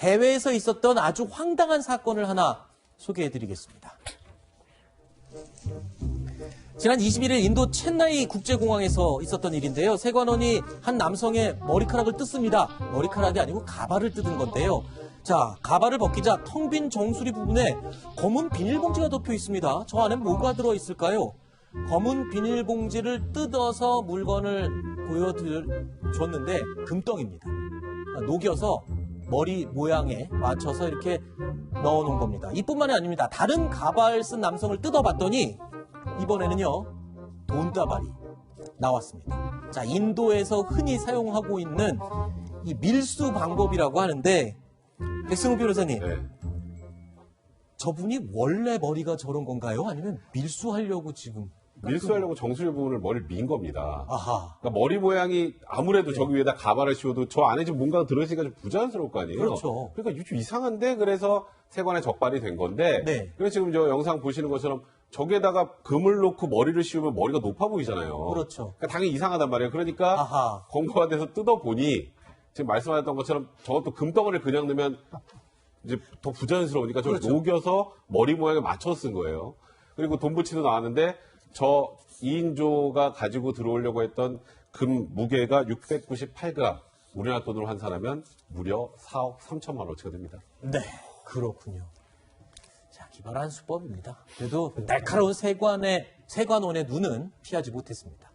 해외에서 있었던 아주 황당한 사건을 하나 소개해 드리겠습니다. 지난 21일 인도 첸나이 국제공항에서 있었던 일인데요. 세관원이 한 남성의 머리카락을 뜯습니다. 머리카락이 아니고 가발을 뜯은 건데요. 자, 가발을 벗기자 텅 빈 정수리 부분에 검은 비닐봉지가 덮여 있습니다. 저 안에 뭐가 들어 있을까요? 검은 비닐봉지를 뜯어서 물건을 보여줬는데 금덩입니다. 아, 녹여서 머리 모양에 맞춰서 이렇게 넣어 놓은 겁니다. 이뿐만이 아닙니다. 다른 가발 쓴 남성을 뜯어봤더니 이번에는요 돈다발이 나왔습니다. 자 인도에서 흔히 사용하고 있는 이 밀수 방법이라고 하는데 백승우 변호사님 네. 저분이 원래 머리가 저런 건가요? 아니면 밀수하려고 지금? 밀수하려고 정수리 부분을 머리를 민 겁니다. 아하 그러니까 머리 모양이 아무래도 저기 위에다 가발을 씌워도 저 안에 지금 뭔가가 들어있으니까 좀 부자연스러울 거 아니에요? 그렇죠. 러니까 좀 이상한데 그래서 세관에 적발이 된 건데 네. 그래서 지금 저 영상 보시는 것처럼 저기에다가 금을 놓고 머리를 씌우면 머리가 높아 보이잖아요. 그렇죠. 그러니까 당연히 이상하단 말이에요. 그러니까 아하 검거가 돼서 뜯어보니 지금 말씀하셨던 것처럼 저것도 금덩어리를 그냥 넣으면 이제 더 부자연스러우니까 좀 그렇죠. 녹여서 머리 모양에 맞춰 쓴 거예요. 그리고 돈부치도 나왔는데 저 2인조가 가지고 들어오려고 했던 금 무게가 698g. 우리나라 돈으로 환산하면 무려 4억 3천만 원어치가 됩니다. 네 그렇군요. 자 기발한 수법입니다. 그래도 날카로운 세관의 세관원의 눈은 피하지 못했습니다.